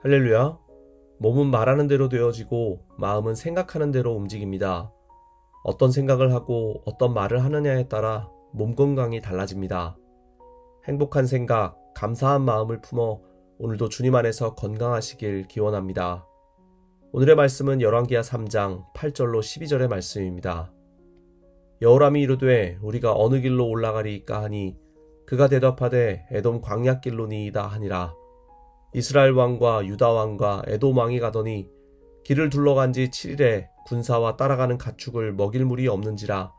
할렐루야. 몸은 말하는 대로 되어지고 마음은 생각하는 대로 움직입니다. 어떤 생각을 하고 어떤 말을 하느냐에 따라 몸 건강이 달라집니다. 행복한 생각, 감사한 마음을 품어 오늘도 주님 안에서 건강하시길 기원합니다. 오늘의 말씀은 열왕기하 3장 8절로 12절의 말씀입니다. 여호람이 이르되 우리가 어느 길로 올라가리이까 하니 그가 대답하되 에돔 광야 길로니이다 하니라. 이스라엘 왕과 유다 왕과 에돔 왕이 가더니 길을 둘러간 지 7일에 군사와 따라가는 가축을 먹일 물이 없는지라.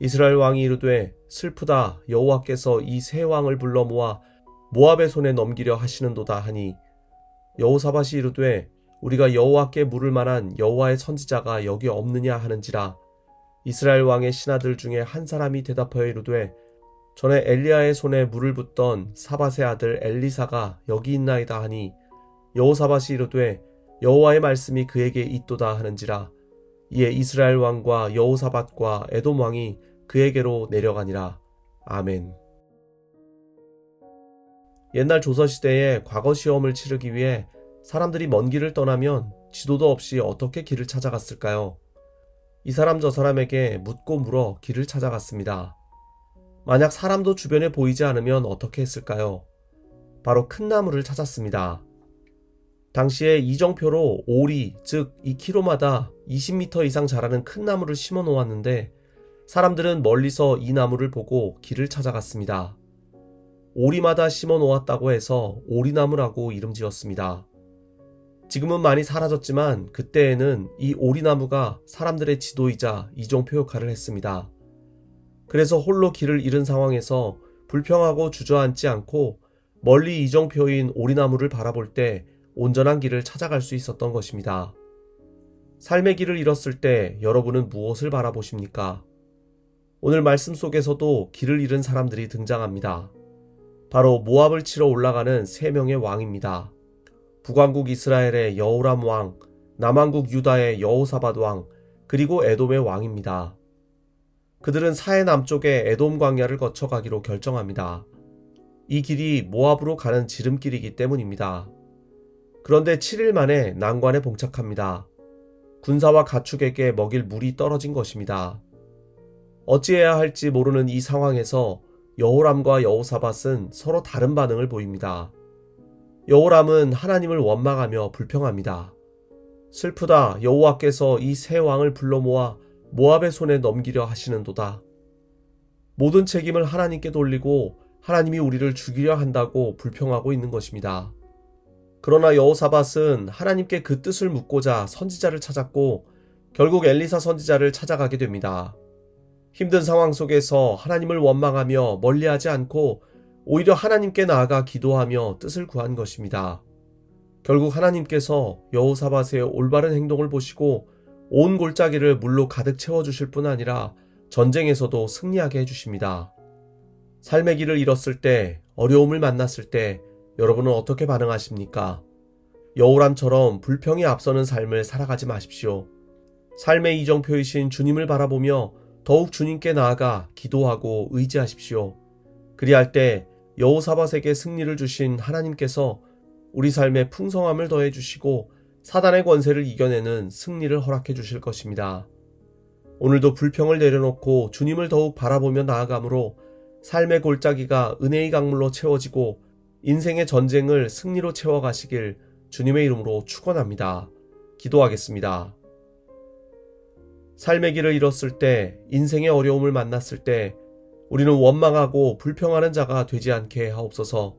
이스라엘 왕이 이르되 슬프다 여호와께서 이 세 왕을 불러 모아 모압의 손에 넘기려 하시는도다 하니. 여호사밧이 이르되 우리가 여호와께 물을 만한 여호와의 선지자가 여기 없느냐 하는지라. 이스라엘 왕의 신하들 중에 한 사람이 대답하여 이르되 전에 엘리야의 손에 물을 붓던 사밧의 아들 엘리사가 여기 있나이다 하니 여호사밧이 이르되 여호와의 말씀이 그에게 있도다 하는지라 이에 이스라엘 왕과 여호사밧과 에돔 왕이 그에게로 내려가니라 아멘. 옛날 조선 시대에 과거 시험을 치르기 위해 사람들이 먼 길을 떠나면 지도도 없이 어떻게 길을 찾아갔을까요? 이 사람 저 사람에게 묻고 물어 길을 찾아갔습니다. 만약 사람도 주변에 보이지 않으면 어떻게 했을까요? 바로 큰 나무를 찾았습니다. 당시에 이정표로 오리, 즉 2km마다 20m 이상 자라는 큰 나무를 심어 놓았는데 사람들은 멀리서 이 나무를 보고 길을 찾아갔습니다. 오리마다 심어 놓았다고 해서 오리나무라고 이름 지었습니다. 지금은 많이 사라졌지만 그때에는 이 오리나무가 사람들의 지도이자 이종표 역할을 했습니다. 그래서 홀로 길을 잃은 상황에서 불평하고 주저앉지 않고 멀리 이정표인 오리나무를 바라볼 때 온전한 길을 찾아갈 수 있었던 것입니다. 삶의 길을 잃었을 때 여러분은 무엇을 바라보십니까? 오늘 말씀 속에서도 길을 잃은 사람들이 등장합니다. 바로 모압을 치러 올라가는 세 명의 왕입니다. 북왕국 이스라엘의 여호람 왕, 남왕국 유다의 여호사밧 왕, 그리고 에돔의 왕입니다. 그들은 사해 남쪽의 에돔 광야를 거쳐 가기로 결정합니다. 이 길이 모압으로 가는 지름길이기 때문입니다. 그런데 7일 만에 난관에 봉착합니다. 군사와 가축에게 먹일 물이 떨어진 것입니다. 어찌해야 할지 모르는 이 상황에서 여호람과 여호사밧은 서로 다른 반응을 보입니다. 여호람은 하나님을 원망하며 불평합니다. 슬프다 여호와께서 이 세 왕을 불러 모아 모압의 손에 넘기려 하시는도다. 모든 책임을 하나님께 돌리고 하나님이 우리를 죽이려 한다고 불평하고 있는 것입니다. 그러나 여호사밧은 하나님께 그 뜻을 묻고자 선지자를 찾았고 결국 엘리사 선지자를 찾아가게 됩니다. 힘든 상황 속에서 하나님을 원망하며 멀리하지 않고 오히려 하나님께 나아가 기도하며 뜻을 구한 것입니다. 결국 하나님께서 여호사밧의 올바른 행동을 보시고 온 골짜기를 물로 가득 채워주실 뿐 아니라 전쟁에서도 승리하게 해주십니다. 삶의 길을 잃었을 때, 어려움을 만났을 때 여러분은 어떻게 반응하십니까? 여우람처럼 불평이 앞서는 삶을 살아가지 마십시오. 삶의 이정표이신 주님을 바라보며 더욱 주님께 나아가 기도하고 의지하십시오. 그리할 때 여호사밧에게 승리를 주신 하나님께서 우리 삶에 풍성함을 더해 주시고 사단의 권세를 이겨내는 승리를 허락해 주실 것입니다. 오늘도 불평을 내려놓고 주님을 더욱 바라보며 나아가므로 삶의 골짜기가 은혜의 강물로 채워지고 인생의 전쟁을 승리로 채워가시길 주님의 이름으로 축원합니다. 기도하겠습니다. 삶의 길을 잃었을 때, 인생의 어려움을 만났을 때, 우리는 원망하고 불평하는 자가 되지 않게 하옵소서.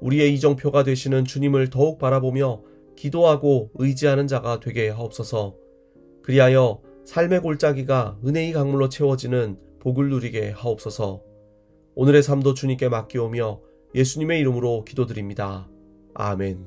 우리의 이정표가 되시는 주님을 더욱 바라보며 기도하고 의지하는 자가 되게 하옵소서. 그리하여 삶의 골짜기가 은혜의 강물로 채워지는 복을 누리게 하옵소서. 오늘의 삶도 주님께 맡기오며 예수님의 이름으로 기도드립니다. 아멘.